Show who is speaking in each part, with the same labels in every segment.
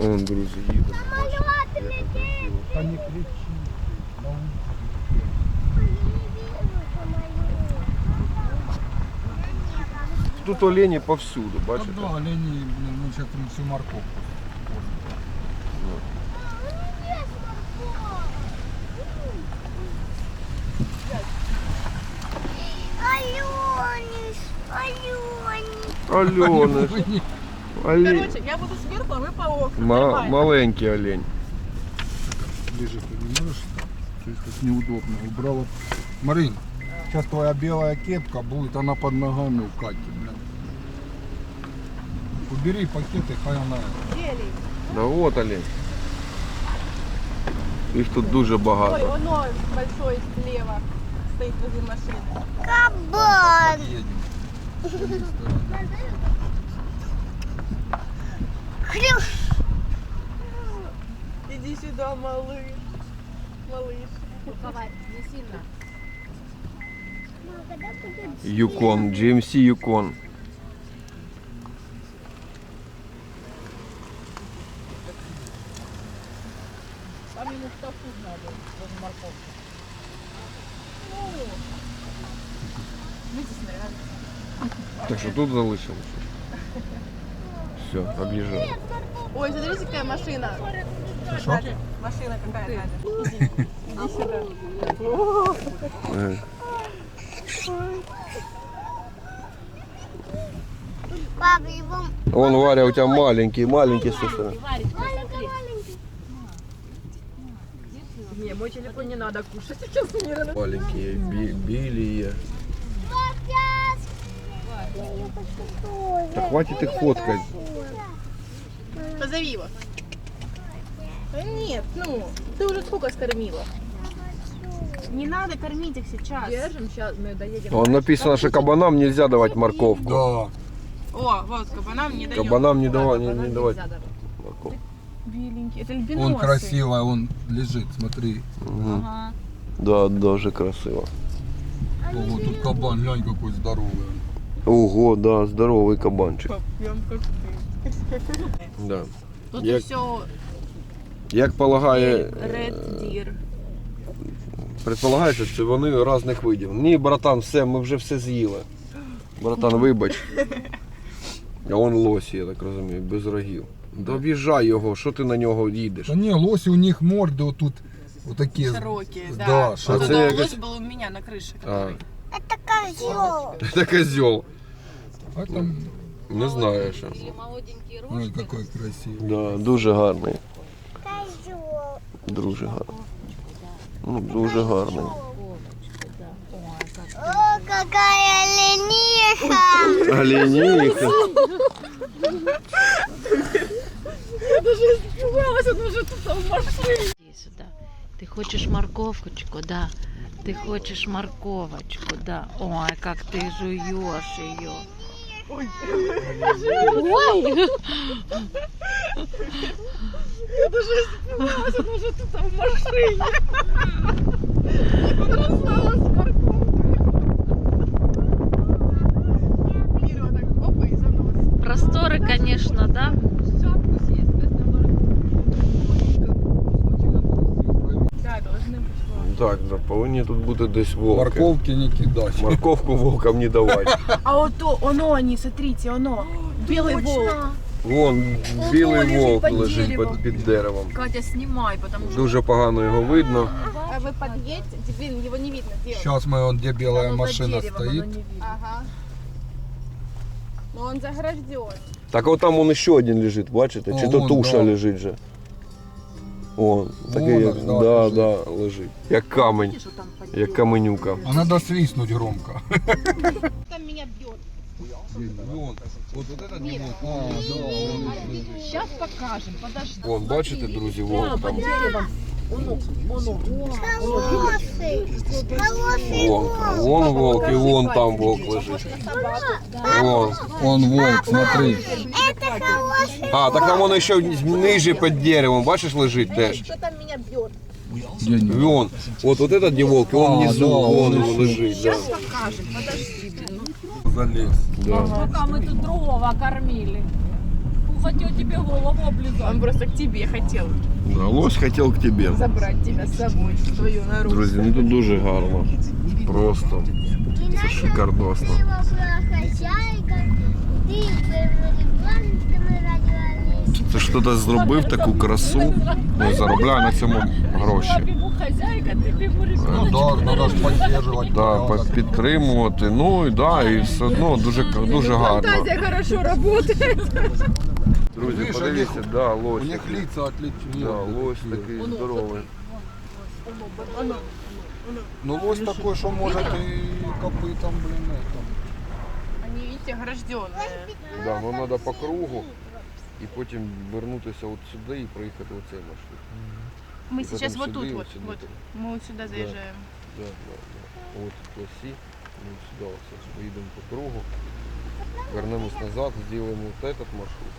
Speaker 1: Он, друзі, їде.
Speaker 2: Та не кричи. На вулиці.
Speaker 1: Тут олені повсюду,
Speaker 2: Та
Speaker 1: бачите?
Speaker 2: да, олені, блін, ну зараз там всю морковку.
Speaker 3: Аленис, Аленис.
Speaker 1: Альона, олень.
Speaker 4: Короче, я буду сверху, а вы по.
Speaker 1: Ма-
Speaker 4: Нормально.
Speaker 1: маленький олень.
Speaker 2: Ближе ты не можешь? Чуть как неудобно. Убрала. Марин, сейчас твоя белая кепка будет, она под ногами у Кати, блин. Убери пакеты, хай она.
Speaker 4: Зелень.
Speaker 1: Да от олень. Їх тут дуже
Speaker 4: Ой,
Speaker 1: багато.
Speaker 4: оно большой слева стоит возле машины.
Speaker 3: Кабан.
Speaker 2: Едем.
Speaker 3: Хрюш.
Speaker 4: Иди сюда, малыш. Малыш.
Speaker 5: Не сильно.
Speaker 1: Юкон, GMC Юкон.
Speaker 4: Там ему в тут надо, возле морковки. Ну, видите.
Speaker 1: Так що тут залишилося Все, об'їжджаю.
Speaker 4: Ой, смотрите, какая машина.
Speaker 2: Что?
Speaker 4: Надя, машина какая, Надя. Иди, иди сюда.
Speaker 1: Е,
Speaker 3: Папа, его
Speaker 1: Вон, Варя, у тебя маленький, маленький сестра.
Speaker 5: Варечка, смотри.
Speaker 4: Не, мой телефон не надо кушать, сейчас не надо.
Speaker 1: Маленькие, бі- білі є. Та хватить їх фоткати.
Speaker 4: Позови его. Нет, ну, ты уже сколько скормила?
Speaker 5: Не надо кормить их сейчас.
Speaker 4: Держим, сейчас мы доедем.
Speaker 1: Вон написано, що кабанам нельзя давати морковку.
Speaker 2: Да.
Speaker 4: О, вот, кабанам не даем.
Speaker 1: Кабанам не давать, не,
Speaker 5: Кабанам
Speaker 1: не давать
Speaker 5: нельзя давать.
Speaker 1: морковку.
Speaker 4: Беленький, это альбиносы.
Speaker 2: Он красивый, он лежит, смотри.
Speaker 1: Мгм.
Speaker 4: Ага.
Speaker 1: Да, дуже красиво.
Speaker 2: Ого, тут кабан, глянь какой здоровый.
Speaker 1: Ого, да, здоровий кабанчик.
Speaker 4: Попьем как ты.
Speaker 1: Да.
Speaker 4: Тут
Speaker 1: Як-
Speaker 4: все
Speaker 1: Як полагає,
Speaker 4: Red Deer.
Speaker 1: предполагається, що вони різних видів. Ні, братан, все, ми вже все з'їли. Братан, вибач. А он лосі, я так розумію, без рогів. Добіжай його, що ти на нього їдеш?
Speaker 2: Да не, лоси у них морды вот тут вот такие.
Speaker 4: Широкие, да.
Speaker 2: Да,
Speaker 4: Вот
Speaker 2: широкие.
Speaker 1: це
Speaker 4: это
Speaker 1: якось-
Speaker 4: лось был у меня на крыше.
Speaker 1: А,
Speaker 4: который.
Speaker 3: Это козел.
Speaker 1: це козьол.
Speaker 2: А там,
Speaker 1: Не знаю що.
Speaker 5: Или молоденькие
Speaker 2: ой,
Speaker 5: ручки.
Speaker 2: какой красивый.
Speaker 1: Да, дуже гарний.
Speaker 3: Козел.
Speaker 1: Дуже гарний. Ну, дуже гарний.
Speaker 5: Вовочка, да. Ой, как
Speaker 3: О, какая лениха.
Speaker 1: Оленіха.
Speaker 4: Испугалась, он уже тут в машине.
Speaker 5: Иди сюда. Ты хочешь морковочку, да? Ты хочешь морковочку, да? Ой, как ты жуешь ее.
Speaker 4: Ой.
Speaker 5: Ой!
Speaker 4: Я даже испугалась, она уже тут в машине. Она стала с морковкой. Кира вот так, опа, и за нос.
Speaker 5: Просторы, конечно, да?
Speaker 1: Так, да, повинні тут бути десь волки.
Speaker 2: Морковки не кидать.
Speaker 1: Морковку волкам не давати.
Speaker 4: А вот то, оно они, смотрите, оно. Белый волк.
Speaker 1: Вон білий
Speaker 4: лежить
Speaker 1: волк
Speaker 4: під
Speaker 1: лежить
Speaker 4: деревом.
Speaker 1: під, під деревом.
Speaker 4: Катя, снимай, потому что...
Speaker 1: Дуже погано його видно.
Speaker 4: А вы подъедете, блин, его не видно, девушка.
Speaker 2: Сейчас мы, вон, где белая
Speaker 4: Оно за
Speaker 2: машина
Speaker 4: деревом,
Speaker 2: стоит.
Speaker 4: оно не видно. Ага. Но он загражден.
Speaker 1: Так от там он ще один лежить, бачите? Чи
Speaker 2: О,
Speaker 1: то
Speaker 2: вон,
Speaker 1: туша
Speaker 2: да.
Speaker 1: лежить же. О, такий, як,
Speaker 2: да,
Speaker 1: да,
Speaker 2: лежить.
Speaker 1: да, лежить. Як камень, як каменюка.
Speaker 2: А надо свистнуть громко.
Speaker 4: Там меня бьет. Сейчас покажем, подожди.
Speaker 1: Вон, бачите, друзі, вон там.
Speaker 4: деревом.
Speaker 3: Колосы. Колосы
Speaker 1: Вон, вон волк і вон там волк лежить. Вон.
Speaker 2: Он волк, смотри.
Speaker 3: Это колосы.
Speaker 1: А, так там воно ще ниже під деревом, бачиш, лежить теж.
Speaker 4: Что там меня бьет?
Speaker 2: Где они?
Speaker 1: Вон, от, от этот не волк, і он
Speaker 2: А,
Speaker 1: внизу,
Speaker 2: да,
Speaker 1: вон
Speaker 2: он
Speaker 1: він лежить. Да.
Speaker 4: Покажем, подожди.
Speaker 2: Залез.
Speaker 1: Да.
Speaker 5: Пока мы тут другого кормили.
Speaker 4: хотел тебе голову облизать. Он просто к тебе хотел
Speaker 1: Да, лось хотів к тебе.
Speaker 4: забрать тебя с собой, твою на руку.
Speaker 1: Друзі, ну тут дуже гарно. Просто. Це шикардосно.
Speaker 3: Ти
Speaker 1: ж хтось зробив таку красу, ну заробляє на цьому гроші.
Speaker 4: Хозяйка, ты
Speaker 2: Ну да, надо ж поддерживать.
Speaker 1: Да,
Speaker 2: порядок.
Speaker 1: по- підтримувати. Ну і да, і все одно дуже, дуже гарно.
Speaker 4: Фантазия хорошо работает.
Speaker 1: Друзі,
Speaker 2: Видиш,
Speaker 1: подивіться,
Speaker 2: у
Speaker 1: да,
Speaker 2: У
Speaker 1: лось.
Speaker 2: них
Speaker 1: такий.
Speaker 2: лица отличные.
Speaker 1: Да, лось такий здоровий.
Speaker 2: Ну лось такой, что может и копытом, блин, это.
Speaker 4: Они, видите, огражденные.
Speaker 1: Да, ну треба по кругу і потім вернутися от сюди і проїхати оцей маршрут.
Speaker 4: Мы
Speaker 1: И
Speaker 4: сейчас
Speaker 1: потом
Speaker 4: вот
Speaker 1: сюда
Speaker 4: тут
Speaker 1: и
Speaker 4: вот,
Speaker 1: сюда.
Speaker 4: вот. Мы вот сюда заезжаем.
Speaker 1: Да, да, да. От класі, ми сюди оце поїдемо по кругу, вернемось назад, зробимо от этот маршрут.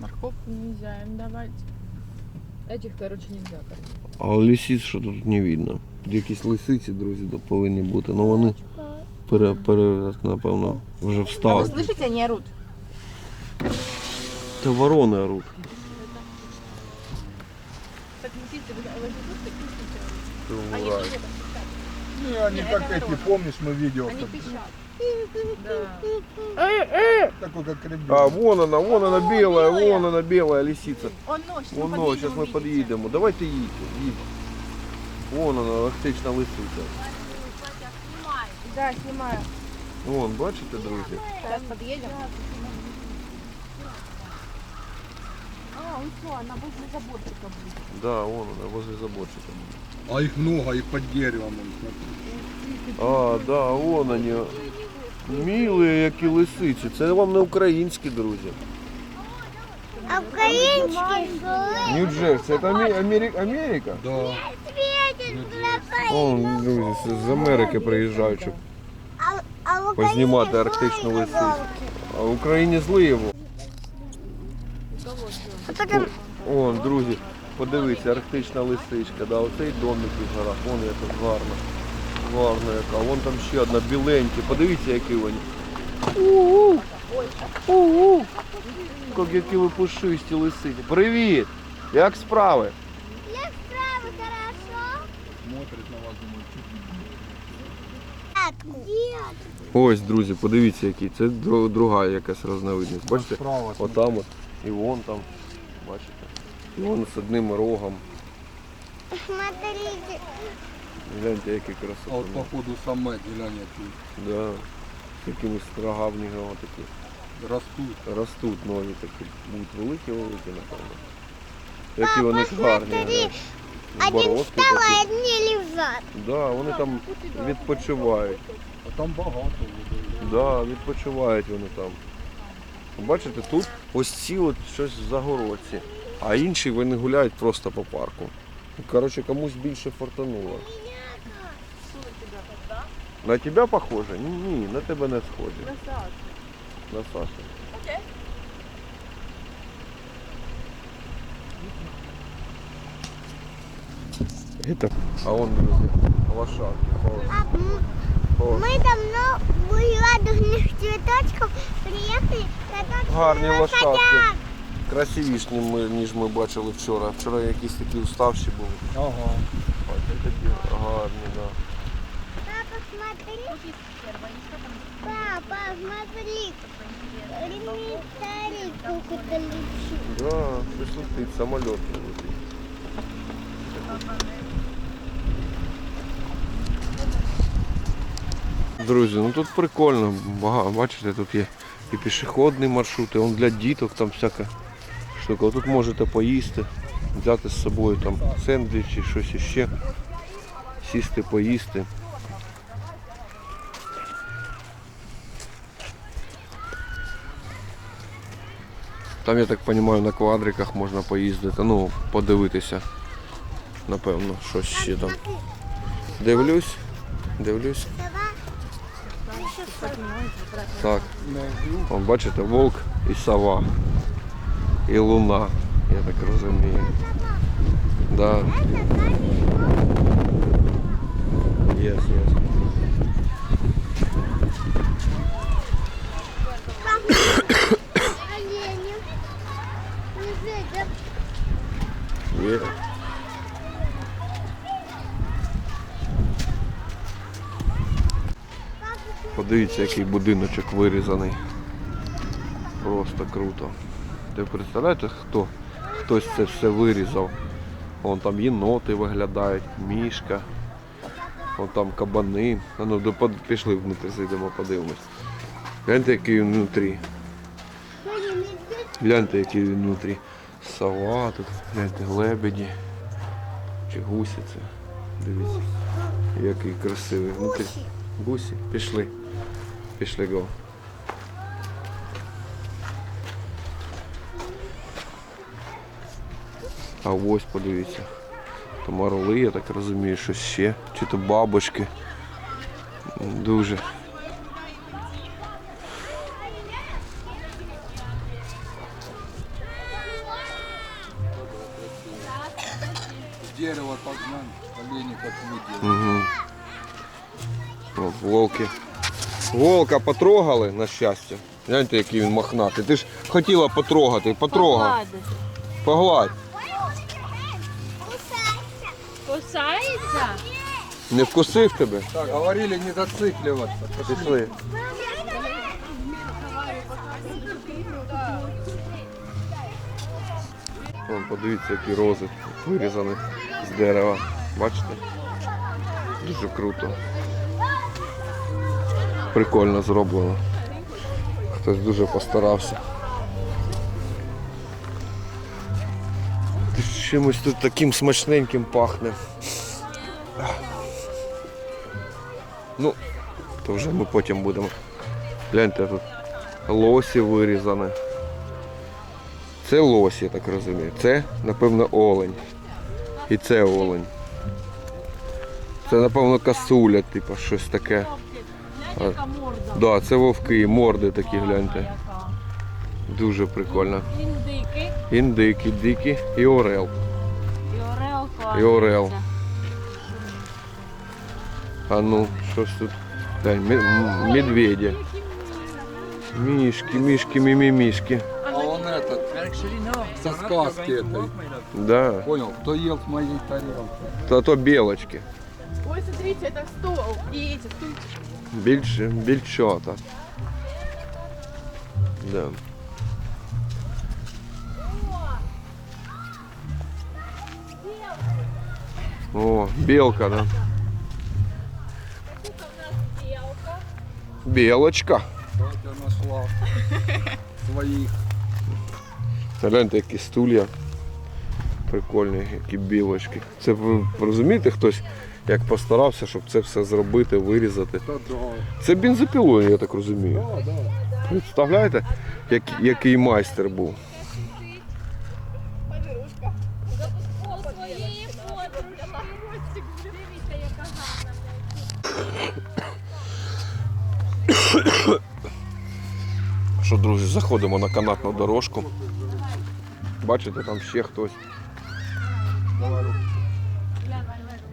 Speaker 4: Морковку нельзя им давать. Этих, короче, нельзя кормить.
Speaker 1: А лисиць що тут не видно. Тут якісь лисиці, друзі, да, повинні бути. Ну вони пере, пере, напевно, вже
Speaker 4: А вы
Speaker 1: встали.
Speaker 4: слышите, они орут?
Speaker 1: Це ворони оруть.
Speaker 4: Так, лисицы, вы вы же слышите, лисицы орут?
Speaker 1: Це
Speaker 4: Они
Speaker 1: вмирають.
Speaker 4: тоже
Speaker 2: Не, они
Speaker 4: Не,
Speaker 2: как
Speaker 4: это
Speaker 2: эти,
Speaker 4: народ.
Speaker 2: помнишь, мы видео,
Speaker 4: Они
Speaker 2: как-
Speaker 4: пищат. Да.
Speaker 2: такой как ребенок.
Speaker 1: А, вон она, вон она белая, вон она белая лисиця.
Speaker 4: Он ночь, мы
Speaker 1: Вон,
Speaker 4: подъедем,
Speaker 1: зараз ми
Speaker 4: увидите.
Speaker 1: під'їдемо. Давайте їдьте, їдьте. Вон вона, лактична лисиця.
Speaker 4: Да, снимаю.
Speaker 1: Вон, бачите, друзі?
Speaker 4: Сейчас подъедем. А, он все, она возле заборчика будет.
Speaker 1: Да, вон вона, возле заборчика.
Speaker 2: А их много, и под деревом. вон, смотри.
Speaker 1: А, да, вон вони. Мілі, які лисиці. Це вам не українські, друзі.
Speaker 3: А українські
Speaker 1: Нью-Джерсі, це Амі- Амері- Америка?
Speaker 2: Да.
Speaker 1: Вон, друзі, це з Америки приїжджають, щоб
Speaker 3: А, а
Speaker 1: Познімати арктичну лисицю. А в Україні зливо. Вон, друзі, подивіться, арктична лисичка, да, оцей домик в горах, вон яка гарна. Гарна яка. Вон там ще одна біленька. Подивіться, які вони. У-у. У-у. Як які ви пушисті лисиці. Привіт! Як справи?
Speaker 3: як справи хорошо?
Speaker 2: Смотрит на вас,
Speaker 3: Дітку.
Speaker 1: Ось, друзі, подивіться, які. Це друга якась розновидність. Бачите?
Speaker 2: справа.
Speaker 1: Отам от. І вон там. Бачите? І вон з одним рогом.
Speaker 3: Смотрите,
Speaker 1: Гляньте, які
Speaker 2: А
Speaker 1: красоти.
Speaker 2: вот походу самец, глянь, какие
Speaker 1: Да. З якимись рогами такі.
Speaker 2: растут.
Speaker 1: Ростуть нові такі. Будуть великі-великі, напевно. Які вони
Speaker 3: Папа,
Speaker 1: гарні.
Speaker 3: один
Speaker 1: Бородки
Speaker 3: встал, а
Speaker 1: такі.
Speaker 3: одні лежать.
Speaker 1: Да, вони там відпочивають.
Speaker 2: А там богато. людей.
Speaker 1: Да, відпочивають вони там. Бачите, тут ось ці от щось в загородці, а інші вони гуляють просто по парку. Коротше, комусь більше фортануло. На тебе похоже? Ні, на тебе не схоже. На Сашу. Это... А он, друзі, лошадки.
Speaker 3: А м-
Speaker 1: О,
Speaker 3: ми давно них цвіточків, приїхали, та тут
Speaker 1: Гарні лошадки.
Speaker 3: лошадят.
Speaker 1: Красивіші, ми, ніж ми бачили вчора. Вчора якісь такі уставші були.
Speaker 2: Ага.
Speaker 1: Бачите, такі гарні.
Speaker 3: Папа, смотри. Рементарий кукута летит.
Speaker 1: Да, летить, самоліт летить. Друзі, ну тут прикольно, бачите, тут є і пішохідний маршрут, і он для діток там всяка штука. Тут можете поїсти, взяти з собою там сендвічі, щось іще, сісти, поїсти. Там, я так розумію, на квадриках можна поїздити, ну, подивитися. Напевно, щось ще там. Дивлюсь, дивлюсь. Так. Вон, бачите, вовк і сова. І луна, я так розумію. Да. Yes, yes. Weird. Подивіться, який будиночок вирізаний. Просто круто. Ти представляєте хто? Хтось це все вирізав. Вон там єноти виглядають, мішка, вон там кабани. А ну пішли внутрі, зайдемо, подивимось. Гляньте, який він внутрі. Гляньте, який він внутрі. Сова тут, гляньте, лебеді. Чи гусі це. Дивіться. Який красивий внутрі. Гусі. Пішли. Пішли го. А ось подивіться. Там орли, я так розумію, що ще. Чи то бабочки. Дуже.
Speaker 2: Дерево так знаешь, олени как выделали.
Speaker 1: Угу. От, волки. Волка потрогали, на щастя. Гляньте, який він мохнатий. Ти ж хотіла потрогати, потрогав. Погладь.
Speaker 5: Кусається?
Speaker 1: Не вкусив тебе?
Speaker 2: Так, говорили не зацикливаться.
Speaker 1: Пішли. Вон, подивіться, які рози вирізані дерева. Бачите? Дуже круто. Прикольно зроблено. Хтось дуже постарався. Чимось тут таким смачненьким пахне. Ну, то вже ми потім будемо. Гляньте тут. Лосі вирізані. Це лосі, я так розумію. Це, напевно, олень. І це олень. Це, напевно, касуля, типу, щось таке. Так, да, це вовки, морди такі, гляньте. Дуже прикольно.
Speaker 5: Індики.
Speaker 1: Індики, дикі і орел.
Speaker 5: І орел.
Speaker 1: А ну, щось тут. Глянь, мі- м- медведі. Мішки, мішки, мімімішки.
Speaker 2: А он этот, со сказки этой.
Speaker 1: Да.
Speaker 2: Понял, кто ел с моей тарелки.
Speaker 1: То то білочки.
Speaker 4: Ой, смотрите, это стол. И эти стульчики.
Speaker 1: Більш, більчота. Да. О, белка, да. Белочка.
Speaker 2: Батя нашла своих.
Speaker 1: Гляньте, які стулья. Прикольні, які білочки. Це ви розумієте хтось, як постарався, щоб це все зробити, вирізати. Це бензопилою, я так розумію. Представляєте, як, який майстер був? Що, друзі, заходимо на канатну дорожку. Бачите, там ще хтось.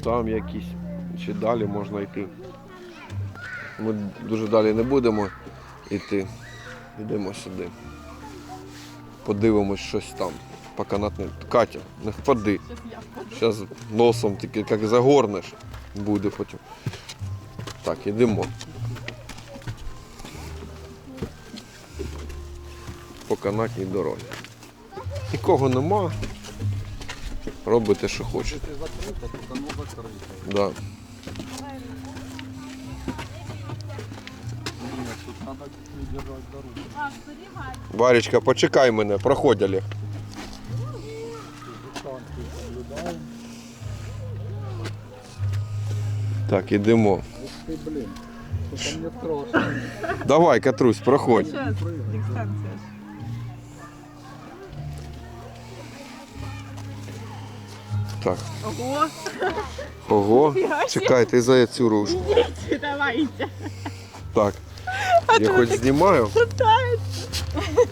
Speaker 1: Там якісь. Ще далі можна йти. Ми дуже далі не будемо йти. Йдемо сюди. Подивимось щось там. По канатній. Катя, не впади. Зараз носом тільки як загорнеш, буде потім. Так, йдемо. По канатній дорозі. Нікого нема. Робите, що хочете.
Speaker 2: Если закрыто, то оно закрыто.
Speaker 1: Да.
Speaker 2: Нет, тут надо придержать дорогу.
Speaker 1: Варечка, почекай мене, проходь Олег.
Speaker 2: Дистанцию соблюдаем.
Speaker 1: Так, ідемо.
Speaker 2: Ух ты, блин. Что-то мне страшно.
Speaker 1: Давай, Катрусь, проходь.
Speaker 4: Сейчас,
Speaker 1: Так.
Speaker 4: Ого,
Speaker 1: Ого. Чекай, ти за цю ручку.
Speaker 4: давайте.
Speaker 1: Так. Я хоч знімаю.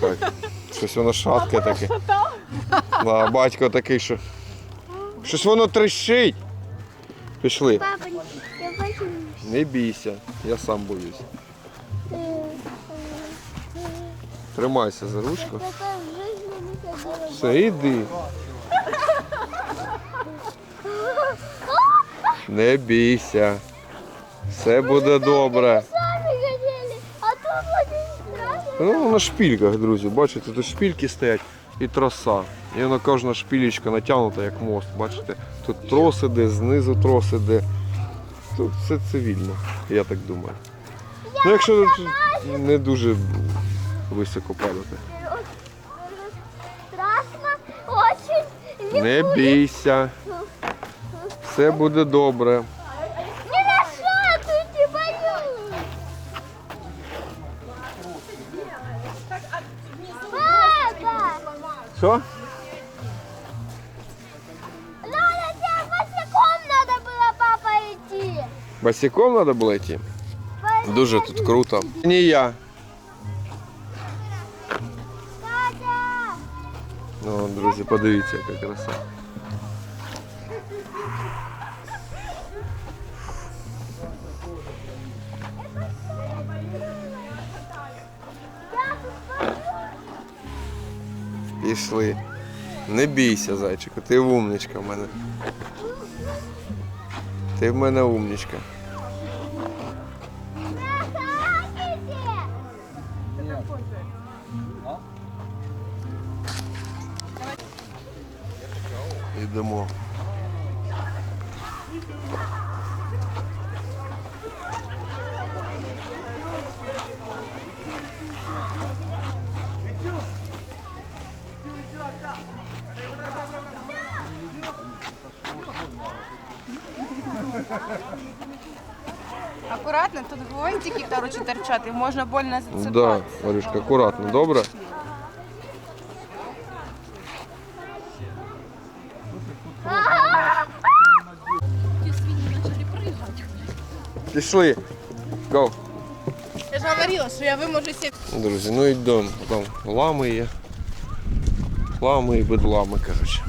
Speaker 1: Так. Щось воно шатке таке. Да, батько такий, що. Щось воно трещить. Пішли.
Speaker 3: Папа, я бачу.
Speaker 1: Не бійся, я сам боюсь. Тримайся за ручку. Все, іди. Не бійся. Все буде добре. Ну, на шпільках, друзі, бачите, тут шпільки стоять і троса. І вона кожна шпілечка натягнута як мост. Бачите, тут трос іде, знизу трос іде. Тут все цивільно, я так думаю. Ну, якщо не дуже високо падати.
Speaker 3: Страшно, очень.
Speaker 1: Не бійся. Все буде добре.
Speaker 3: Не нашатуйте, боюсь. Папа!
Speaker 1: Що?
Speaker 3: Ляля, тебе босиком надо было, папа, идти.
Speaker 1: Босиком треба було йти? Дуже тут круто. Не я. Ну, друзі, подивіться, яка краса. Пішли. Не бійся, зайчику, ти умничка в мене. Ти в мене умничка.
Speaker 4: Торчат, и можно больно зацепать.
Speaker 1: Да, Варюшка, акуратно, добре? Пішли. Go.
Speaker 4: Я же говорила, что я выможу себе
Speaker 1: Друзі, ну йдемо. Там лами є. Лами і бедлами, коротше.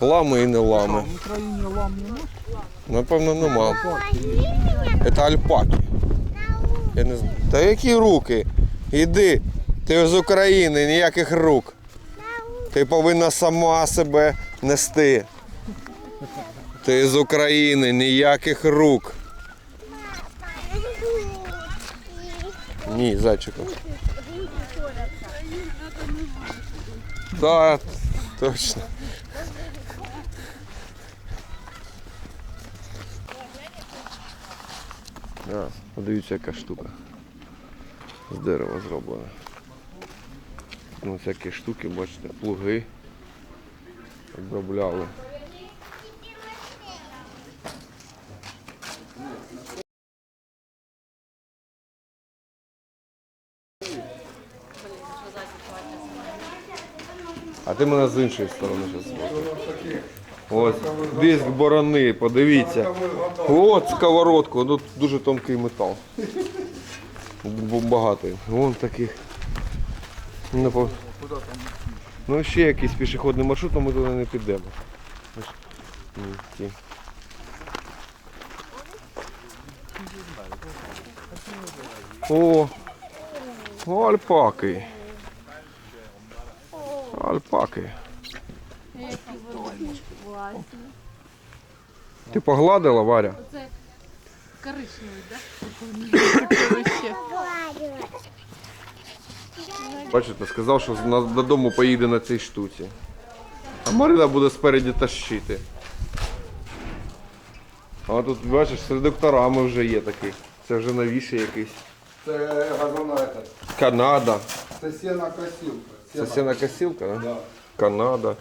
Speaker 1: Лами і не лами.
Speaker 2: В Україні лам нема?
Speaker 1: Напевно, нема. Це альпаки. Я не знаю. Та які руки? Іди. Ти з України, ніяких рук. Ти повинна сама себе нести. Ти з України, ніяких рук. Ні, зайчику. Так, точно. А, подивіться, яка штука. З дерева зроблена. Ну, всякі штуки, бачите, плуги обробляли. А ти мене з іншої сторони зараз Ось диск борони, подивіться. От сковородку, тут дуже тонкий метал. Багатий. Вон таких. Ну, Ну ще якийсь пішохідний маршрут, але ми туди не підемо. Ось. Ні, ті. Альпаки. Ти погладила, Варя? Бачите, сказав, що на- додому поїде на цій штуці. А Марина буде спереді тащити. А тут, бачиш, з редукторами вже є такий. Це вже новіший якийсь.
Speaker 2: Це газона этот.
Speaker 1: Канада.
Speaker 2: Це сіна косілка.
Speaker 1: Це сінокосилка, да?
Speaker 2: Да.
Speaker 1: Канада.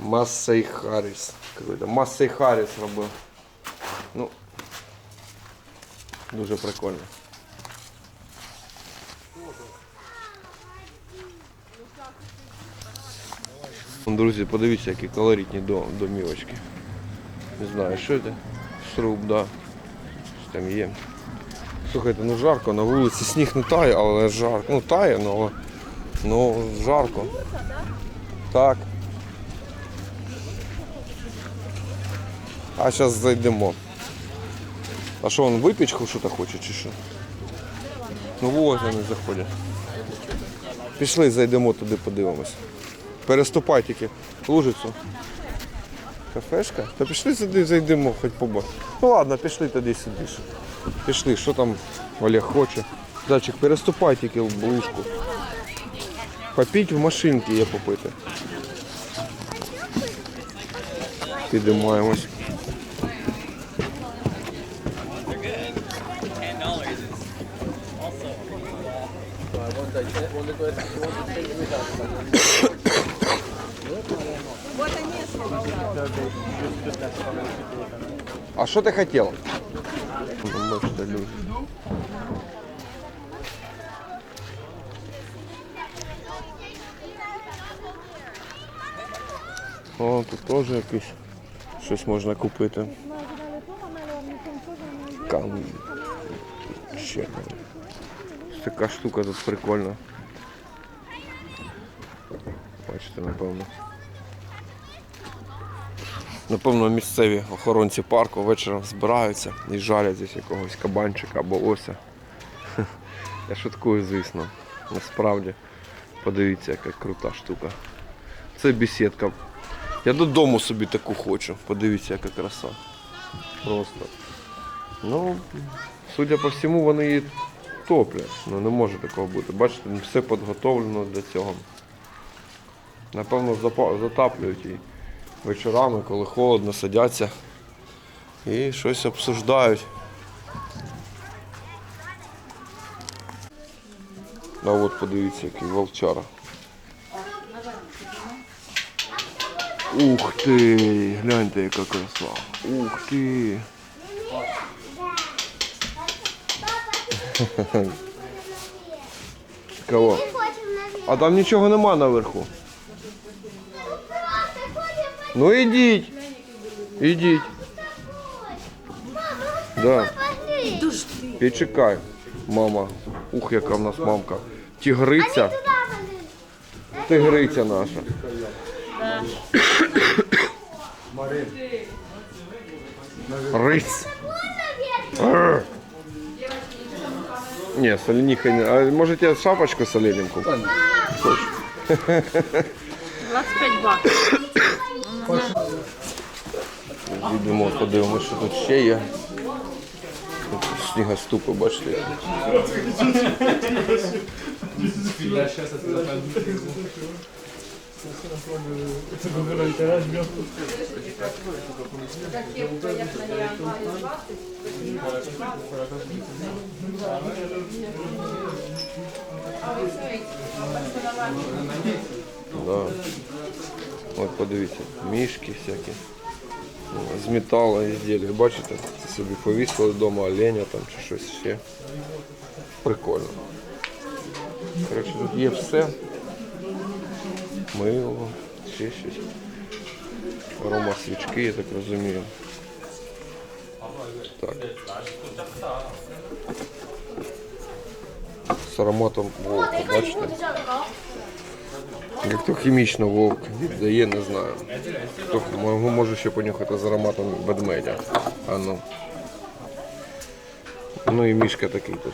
Speaker 1: Массей Харріс. Какой-то Массей Харріс робив. Ну, дуже прикольно. Друзі, подивіться, які колоритні дом- домівочки. Не знаю, що це. Сруб, да. Що там є. Слухайте, ну жарко, на вулиці сніг не тає, але жарко. Ну тає, але ну жарко. Так. А зараз зайдемо. А що, він випічку що-то хоче чи що? Ну вот вони заходять. Пішли, зайдемо туди, подивимось. Переступай тільки лужицю. Кафешка? Та пішли сюди, зайдемо, хоч побачимо. Ну ладно, пішли тоді сюди. Пішли, що там Олег хоче. Зайчик, переступай тільки в блузку. Попіть в машинці є попити. Підіймаємось. А що ти хотів? Ну, бачите, люди. О, тут теж якесь щось можна купити. Кам... Ще. Ось Така штука тут прикольна. Бачите, напевно. Напевно, місцеві охоронці парку вечором збираються і жалять десь якогось кабанчика або ося. Я шуткую, звісно. Насправді, подивіться, яка крута штука. Це бесідка. Я додому собі таку хочу. Подивіться, яка краса. Просто. Ну, судя по всьому, вони її топлять. Ну не може такого бути. Бачите, все підготовлено для цього. Напевно, затаплюють її вечорами, коли холодно, садяться і щось обсуждають. А от подивіться, який вовчара. Ух ти! Гляньте, яка краса. Ух ти! Кого? А там нічого нема наверху. Ну ідіть. Ідіть. Да. Підчекай, мама. Ух, яка в нас мамка. Тігриця. Тигриця наша. Рись. Арр. Ні, соленіха не. А можете шапочку з оленем купити?
Speaker 5: 25 баксів.
Speaker 1: Йдемо, подивимося, що тут ще є. Снігоступи, бачите. Да. От подивіться, мішки всякі. З металу ізділля. Бачите, це собі повісили вдома оленя там чи щось ще. Прикольно. Коротше, тут є все. Мило, ще щось. Арома свічки, я так розумію. Так. З ароматом вовка, бачите? Як то хімічно вовк віддає, не знаю. Хто може ще понюхати з ароматом ведмедя. А ну. Ну і мішка такий теж.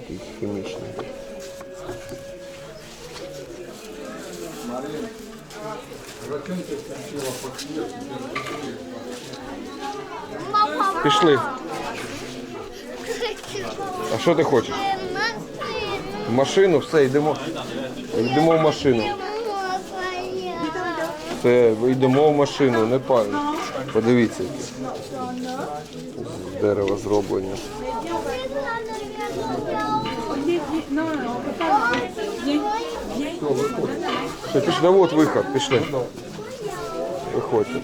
Speaker 1: Такий хімічний. Пішли. А що ти хочеш? В машину, все, йдемо. Йдемо в машину. Все, йдемо в машину, не паль. Подивіться, які. З дерева зроблені. Все, пішли, да от виход, пішли. Виходьте.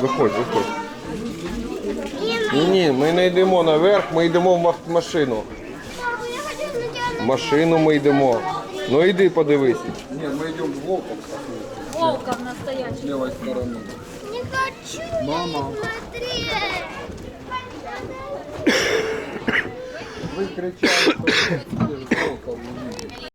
Speaker 1: Виходь, виходь. Ні, ні, ми не йдемо наверх, ми йдемо в машину. В машину ми йдемо. Ну йди подивись.
Speaker 2: Нет, мы идем в волком.
Speaker 5: Волков настоящий.
Speaker 2: С левой стороны.
Speaker 3: Не хочу
Speaker 2: Мама.
Speaker 3: смотреть.
Speaker 2: Вы кричали, что волков увидели.